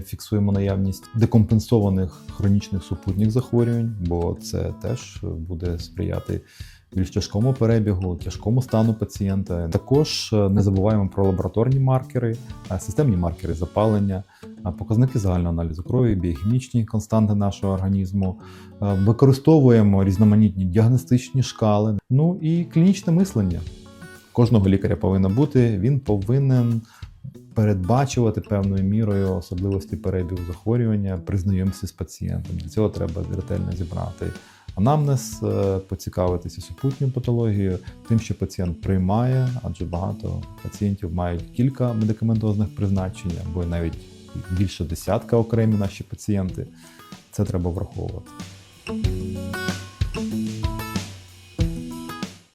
фіксуємо наявність декомпенсованих хронічних супутніх захворювань, бо це теж буде сприяти більш тяжкому перебігу, тяжкому стану пацієнта. Також е, не забуваємо про лабораторні маркери, е, системні маркери запалення, е, показники загального аналізу крові, біохімічні константи нашого організму. Використовуємо різноманітні діагностичні шкали, ну і клінічне мислення. Кожного лікаря повинно бути. Він повинен передбачувати певною мірою особливості перебігу захворювання при знайомстві з пацієнтом. Для цього треба ретельно зібрати анамнез, е, поцікавитися супутньою патологією, тим, що пацієнт приймає, адже багато пацієнтів мають кілька медикаментозних призначень, або навіть більше десятка окремі наші пацієнти. Це треба враховувати.